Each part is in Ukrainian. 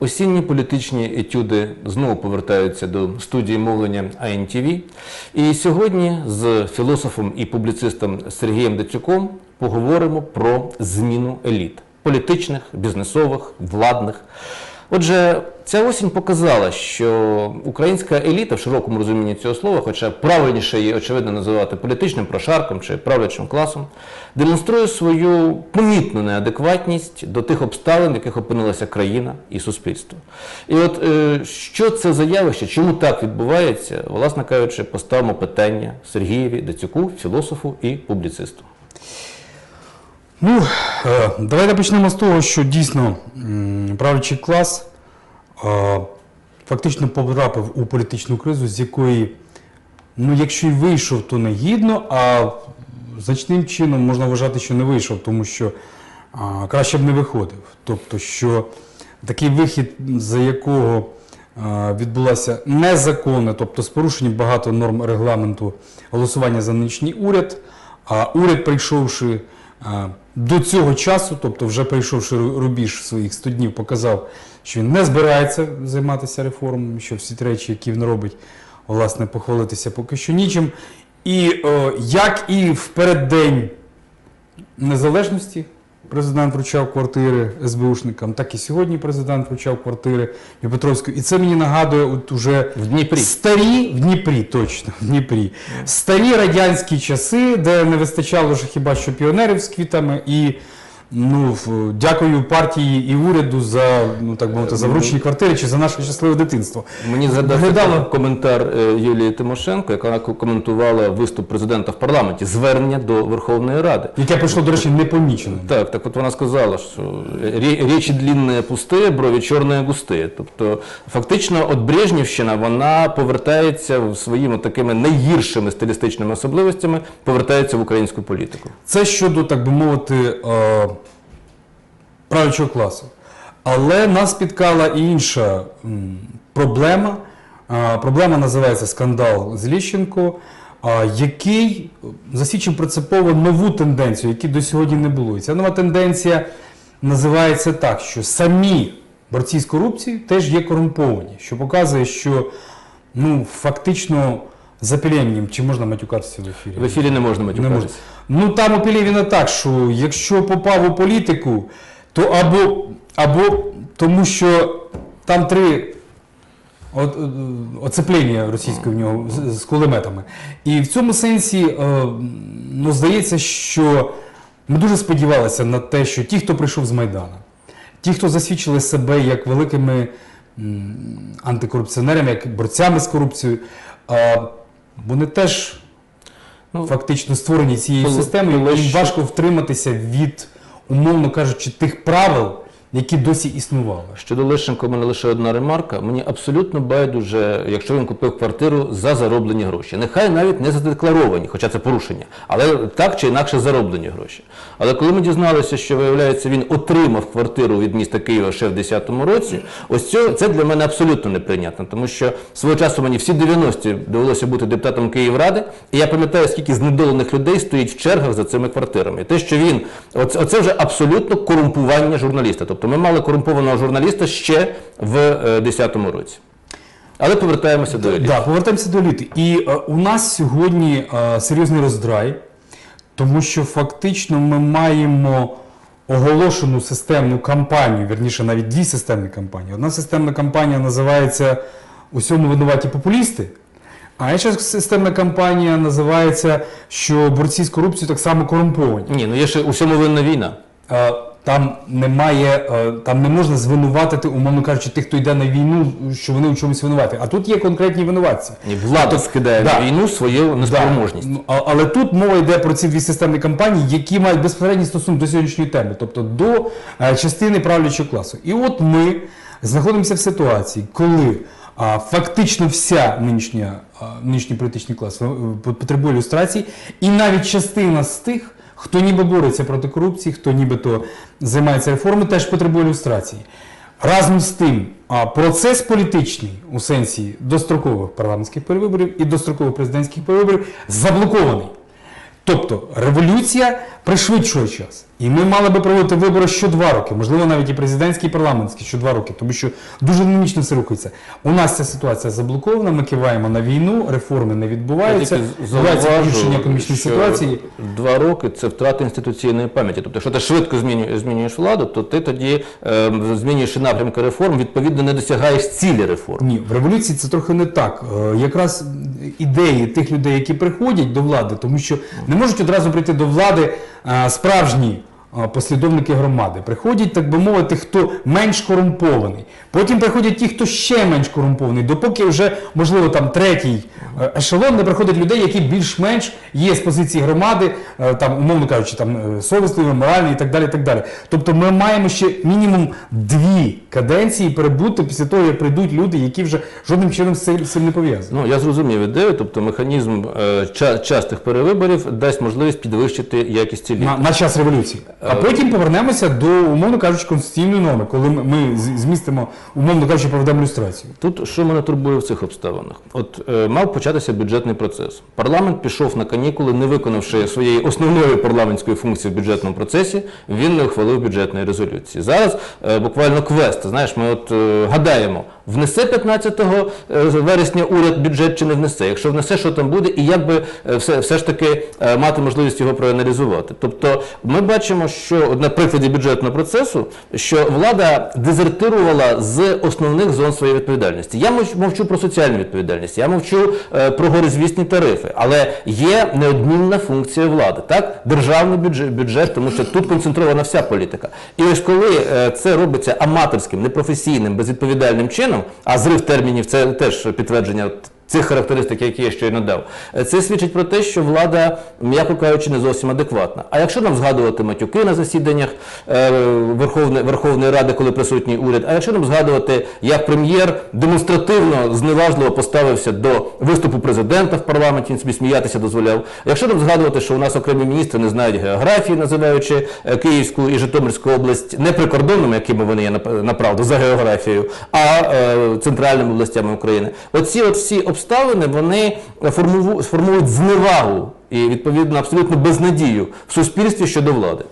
Осінні політичні етюди знову повертаються до студії мовлення АНТВ. І сьогодні з філософом і публіцистом Сергієм Дацюком поговоримо про зміну еліт політичних, бізнесових, владних. Отже, ця осінь показала, що українська еліта в широкому розумінні цього слова, хоча правильніше її очевидно називати політичним прошарком чи правлячим класом, демонструє свою помітну неадекватність до тих обставин, в яких опинилася країна і суспільство. І от е, що це за явище, чому так відбувається, власне кажучи, поставимо питання Сергієві Дацюку, філософу і публіцисту. Ну, е, давайте почнемо з того, що дійсно правлячий клас е, фактично потрапив у політичну кризу, з якої, ну, якщо й вийшов, то не гідно, а значним чином можна вважати, що не вийшов, тому що краще б не виходив. Тобто, що такий вихід, за якого а, відбулося незаконне, тобто з порушенням багато норм регламенту голосування за нинішній уряд, а уряд, прийшовши до цього часу, тобто вже прийшовши рубіж своїх 100 днів, показав, що він не збирається займатися реформами, що всі речі, які він робить, власне, похвалитися поки що нічим. І о, як і в переддень незалежності президент вручав квартири СБУшникам, так і сьогодні президент вручав квартири Дніпропетровську. І це мені нагадує от уже В Дніпрі. старі в Дніпрі, точно в Дніпрі. Старі радянські часи, де не вистачало вже хіба що піонерів з квітами і. Ну, дякую партії і уряду за ну так мовити за вручені квартири чи за наше щасливе дитинство. Мені згадався коментар е, Юлії Тимошенко, яка коментувала виступ президента в парламенті, звернення до Верховної Ради. Яке пройшло, до речі, непоміченим. Так, так от вона сказала, що речі длінні пусті, брові чорні густі. Тобто, фактично, от Брежнівщина вона повертається в своїми такими найгіршими стилістичними особливостями, повертається в українську політику. Це щодо, так би мовити, е, правлячого класу. Але нас спіткала і інша проблема. Проблема називається скандал з Ліщенко, який засвідчив принципово нову тенденцію, яку до сьогодні не було. І ця нова тенденція називається так, що самі борці з корупцією теж є корумповані, що показує, що ну, фактично за пілєнням, чи можна матюкатися в ефірі? В ефірі не можна Не можна. Ну там у Пелєвіна так, що якщо попав у політику, то або, або тому що там три е, оцеплення російське в нього з, з кулеметами. І в цьому сенсі е, ну, здається, що ми дуже сподівалися на те, що ті, хто прийшов з Майдана, ті, хто засвідчили себе як великими антикорупціонерами, як борцями з корупцією, вони теж Ну, фактично створені цією системою, їм важко втриматися від, умовно кажучи, тих правил, які досі існували. Щодо Лещенко, у мене лише одна ремарка. Мені абсолютно байдуже, якщо він купив квартиру за зароблені гроші. Нехай навіть не задекларовані, хоча це порушення, але так чи інакше зароблені гроші. Але коли ми дізналися, що виявляється, він отримав квартиру від міста Києва ще в 10-му році, ось це, це для мене абсолютно неприйнятно, тому що свого часу мені всі 90-ті довелося бути депутатом Київради, і я пам'ятаю, скільки знедолених людей стоїть в чергах за цими квартирами. І те, що він оце, оце вже абсолютно корумпування журналіста. Тобто ми мали корумпованого журналіста ще в е, 10-му році. Але повертаємося до еліт. Да, повертаємося до еліти. І е, у нас сьогодні е, серйозний роздрай, тому що фактично ми маємо оголошену системну кампанію, вірніше навіть дві системні кампанії. Одна системна кампанія називається Усьому винуваті популісти. А інша системна кампанія називається, що борці з корупцією так само корумповані. Ні, ну є ще у всьому винна війна. Е, Там немає, е, там не можна звинуватити, умовно кажучи, тих, хто йде на війну, що вони у чомусь винуваті. А тут є конкретні винуватці. Ні, влада скидає да. на війну свою неспроможність. Ну, а- Але тут мова йде про ці дві системні кампанії, які мають безпосередній стосунок до сьогоднішньої теми, тобто до е, частини правлячого класу. І от ми знаходимося в ситуації, коли а, фактично вся нинішня, а, нинішній політичний клас е, потребує ілюстрації, і навіть частина з тих, хто ніби бореться проти корупції, хто нібито займається реформою, теж потребує ілюстрації. Разом з тим, процес політичний у сенсі дострокових парламентських перевиборів і дострокових президентських перевиборів заблокований. Тобто революція пришвидшує час. І ми мали би проводити вибори що два роки, можливо, навіть і президентські, і парламентські що два роки, тому що дуже динамічно все рухається. У нас ця ситуація заблокована, ми киваємо на війну, реформи не відбуваються, відбувається погіршення економічної ситуації. Два роки це втрата інституційної пам'яті. Тобто, якщо ти швидко змінюєш, змінюєш владу, то ти тоді е, змінюєш напрямки реформ, відповідно не досягаєш цілі реформ. Ні, в революції це трохи не так. Е, Якраз ідеї тих людей, які приходять до влади, тому що не можуть одразу прийти до влади справжні послідовники громади. Приходять, так би мовити, хто менш корумпований. Потім приходять ті, хто ще менш корумпований, допоки вже, можливо, там третій е, ешелон не приходить людей, які більш-менш є з позиції громади, е, там, умовно кажучи, там е, совісливі, моральні і так далі. І так далі. Тобто ми маємо ще мінімум дві каденції перебути після того, як прийдуть люди, які вже жодним чином з цим з цим не пов'язані. Ну я зрозумів ідею, тобто механізм е, ча- частих перевиборів дасть можливість підвищити якість цілі. На, на час революції. А потім повернемося до, умовно кажучи, конституційної норми, коли ми, ми змістимо, умовно кажучи, проведемо люстрацію. Тут що мене турбує в цих обставинах? От е, мав початися бюджетний процес. Парламент пішов на канікули, не виконавши своєї основної парламентської функції в бюджетному процесі. Він не ухвалив бюджетної резолюції. Зараз е, буквально квест. Знаєш, ми от е, гадаємо, внесе 15 е, вересня уряд бюджет чи не внесе. Якщо внесе, що там буде, і як би е, все, все ж таки е, мати можливість його проаналізувати. Тобто, ми бачимо, що на прикладі бюджетного процесу, що влада дезертирувала з основних зон своєї відповідальності. Я мовчу про соціальну відповідальність, я мовчу про горизвісні тарифи, але є неодмінна функція влади, так державний бюджет, бюджет, тому що тут концентрована вся політика. І ось коли це робиться аматорським, непрофесійним, безвідповідальним чином, а зрив термінів це теж підтвердження. Цих характеристик, які я щойно дав, Е, це свідчить про те, що влада, м'яко кажучи, не зовсім адекватна. А якщо нам згадувати матюки на засіданнях е, Верховної, Верховної Ради, коли присутній уряд, а якщо нам згадувати, як прем'єр демонстративно зневажливо поставився до виступу президента в парламенті, він собі сміятися дозволяв. Якщо нам згадувати, що у нас окремі міністри не знають географії, називаючи е, Київську і Житомирську область не прикордонними, якими вони є направду за географією, а центральними областями України. Оці от всі обставини вони формують зневагу і відповідно абсолютно безнадію в суспільстві щодо влади.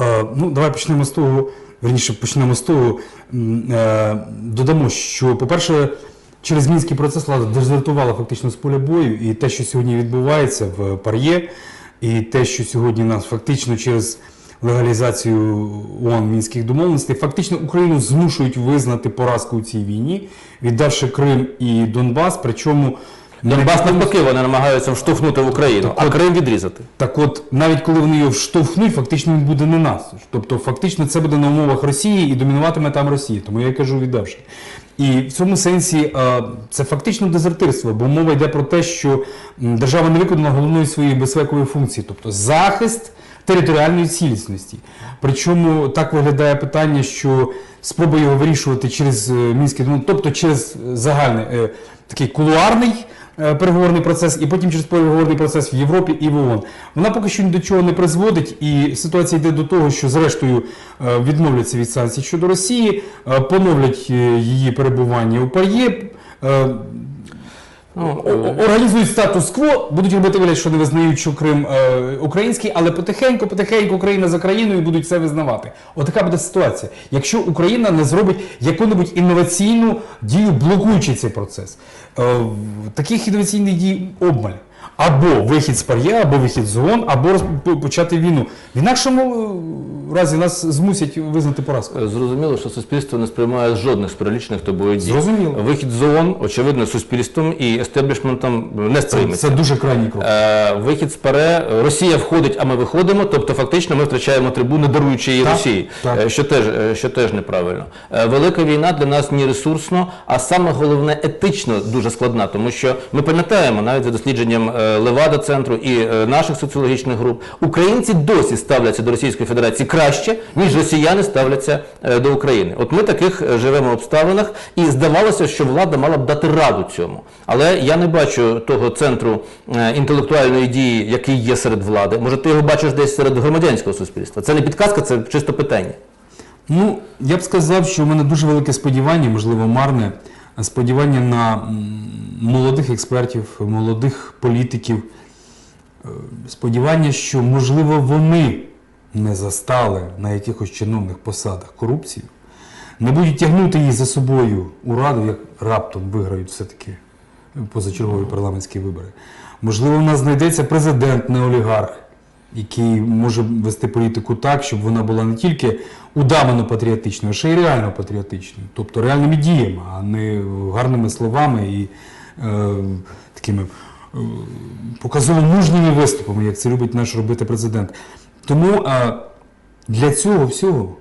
Е, ну, давай почнемо з того, верніше почнемо з того, е, додамо, що, по-перше, через мінський процес влада дезертувала фактично з поля бою, і те, що сьогодні відбувається в Пар'є, і те, що сьогодні нас фактично через легалізацію ООН мінських домовленостей, фактично Україну змушують визнати поразку у цій війні, віддавши Крим і Донбас, причому Донбас навпаки вони намагаються вштовхнути в Україну, а Крим відрізати. Так от, навіть коли вони його вштовхнуть, фактично він буде не нас. Тобто, фактично, це буде на умовах Росії і домінуватиме там Росія. Тому я кажу віддавши. І в цьому сенсі е, це фактично дезертирство, бо мова йде про те, що держава не виконала головної своєї безпекової функції, тобто захист територіальної цілісності. Причому так виглядає питання, що спроба його вирішувати через е, мінський домов- тобто через загальний е, такий кулуарний е, переговорний процес, і потім через переговорний процес в Європі і в ООН. Вона поки що ні до чого не призводить, і ситуація йде до того, що зрештою відмовляться від санкцій щодо Росії, поновлять її перебування у пар'є. Е, Ну, о- о- Організують статус-кво, будуть робити вигляд, що не визнають, що Крим е, український, але потихеньку, потихеньку Україна за країною будуть це визнавати. Отака буде ситуація. Якщо Україна не зробить яку-небудь інноваційну дію, блокуючи цей процес, е, таких інноваційних дій обмаль. Або вихід з пар'є, або вихід з ООН, або почати війну. В інакшому е, разі нас змусять визнати поразку. Зрозуміло, що суспільство не сприймає жодних з перелічених тобою дій. Зрозуміло. Вихід з ООН, очевидно, суспільством і естеблішментом не сприйметься. це дуже крайній крок. Е, Вихід з ПАРЕ, Росія входить, а ми виходимо. Тобто, фактично, ми втрачаємо трибуну, даруючи її Так, Росії, так. Е, що теж що теж неправильно. Велика війна для нас не ресурсно, а саме головне етично дуже складна, тому що ми пам'ятаємо навіть за дослідженням Левада центру і е, наших соціологічних груп, українці досі ставляться до Російської Федерації краще, ніж росіяни ставляться е, до України. От ми таких е, живемо в обставинах, і здавалося, що влада мала б дати раду цьому. Але я не бачу того центру е, інтелектуальної дії, який є серед влади. Може, ти його бачиш десь серед громадянського суспільства. Це не підказка, це чисто питання. Ну, я б сказав, що в мене дуже велике сподівання, можливо, марне, сподівання на молодих експертів, молодих політиків, е, сподівання, що можливо вони не застали на якихось чиновних посадах корупцію, не будуть тягнути її за собою у раду, як раптом виграють все-таки позачергові парламентські вибори. Можливо, в нас знайдеться президент, не олігарх, який може вести політику так, щоб вона була не тільки удавано патріотичною, а ще й реально патріотичною, тобто реальними діями, а не гарними словами і е, такими е, показово мужніми виступами, як це любить наш робити президент. Тому е, для цього всього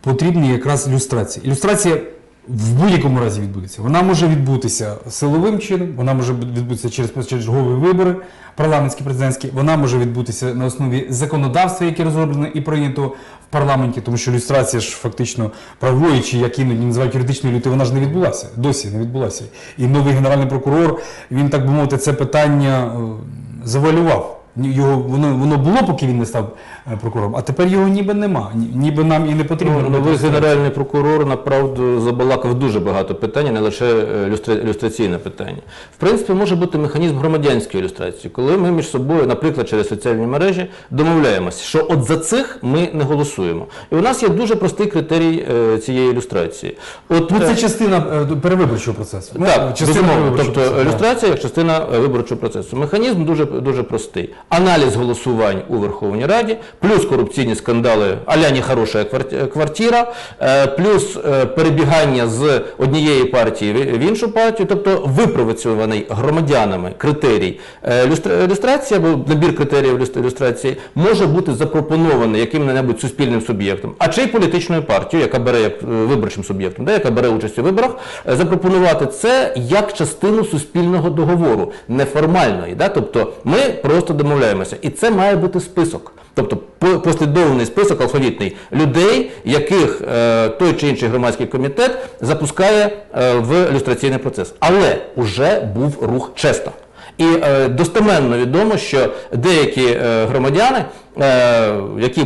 потрібні якраз ілюстрації. Ілюстрація в будь-якому разі відбудеться. Вона може відбутися силовим чином, вона може відбутися через позачергові вибори, парламентські, президентські, вона може відбутися на основі законодавства, яке розроблене і прийнято в парламенті, тому що ілюстрація ж фактично правової, чи як іноді називають юридичної люти, вона ж не відбулася. Досі не відбулася. І новий генеральний прокурор, він так би мовити, це питання е, завалював. Його воно воно було, поки він не став е, прокурором, а тепер його ніби нема. Ніби нам і не потрібно. Ну, новий генеральний прокурор направду забалакав дуже багато питань, не лише е, ілюстраційне питання. В принципі, може бути механізм громадянської ілюстрації, коли ми між собою, наприклад, через соціальні мережі, домовляємося, що от за цих ми не голосуємо. І у нас є дуже простий критерій е, цієї ілюстрації. От, Ну, е, це частина е, перевиборчого процесу. Ну, Так, частина безумовно. Тобто процесу, ілюстрація як частина е, виборчого процесу. Механізм дуже, дуже простий. Аналіз голосувань у Верховній Раді, плюс корупційні скандали аля не хороша квартира, е, плюс е, перебігання з однієї партії в іншу партію, тобто випровоцьований громадянами критерій е, або набір критеріїв люст- ілюстрації може бути запропонований яким-небудь суспільним суб'єктом, а чи й політичною партією, яка бере як виборчим суб'єктом, яка бере участь у виборах, запропонувати це як частину суспільного договору, неформальної. Тобто ми просто домовляємося. І це має бути список. Тобто послідовний список алфавітний людей, яких е, той чи інший громадський комітет запускає е, в люстраційний процес. Але вже був рух чесно. І е, достеменно відомо, що деякі е, громадяни, е, які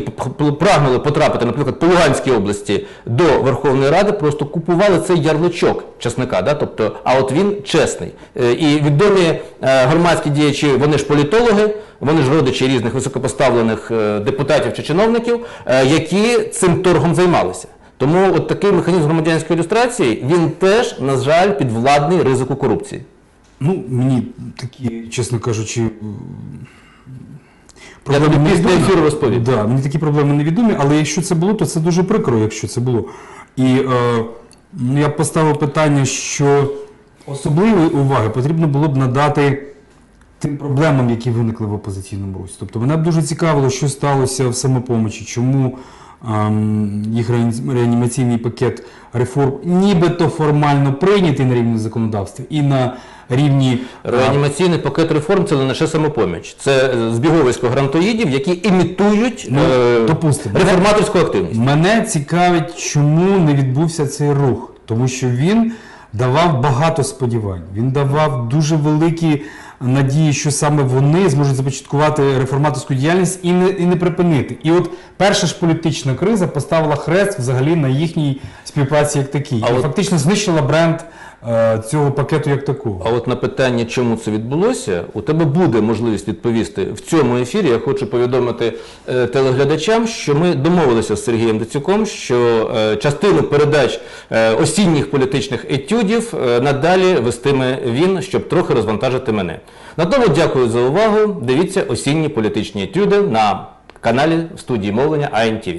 прагнули потрапити, наприклад, по Луганській області до Верховної Ради, просто купували цей ярличок чесника. Да? Тобто, а от він чесний. Е, і відомі е, громадські діячі, вони ж політологи, вони ж родичі різних високопоставлених е, депутатів чи чиновників, е, які цим торгом займалися. Тому от такий механізм громадянської ілюстрації, він теж, на жаль, підвладний ризику корупції. Ну, мені такі, чесно кажучи, м, Я тобі після ефіру розповім. Да, мені такі проблеми невідомі, але якщо це було, то це дуже прикро, якщо це було. І е, ну, я б поставив питання, що особливої уваги потрібно було б надати тим проблемам, які виникли в опозиційному русі. Тобто мене б дуже цікавило, що сталося в самопомочі, чому їх реані- реанімаційний пакет реформ нібито формально прийнятий на рівні законодавства і на рівні Реанімаційний пакет реформ це не лише самопоміч, це збіговисько грантоїдів, які імітують Ну, е, допустимо. реформаторську активність. Мене цікавить, чому не відбувся цей рух, тому що він давав багато сподівань. Він давав дуже великі надії, що саме вони зможуть започаткувати реформаторську діяльність і не, і не припинити. І от перша ж політична криза поставила хрест взагалі на їхній співпраці як такій. але і фактично знищила бренд цього пакету як такого. А от на питання, чому це відбулося, у тебе буде можливість відповісти в цьому ефірі. Я хочу повідомити е, телеглядачам, що ми домовилися з Сергієм Дацюком, що е, частину передач е, осінніх політичних етюдів е, надалі вестиме він, щоб трохи розвантажити мене. На тому дякую за увагу. Дивіться осінні політичні етюди на каналі студії мовлення АНТВ.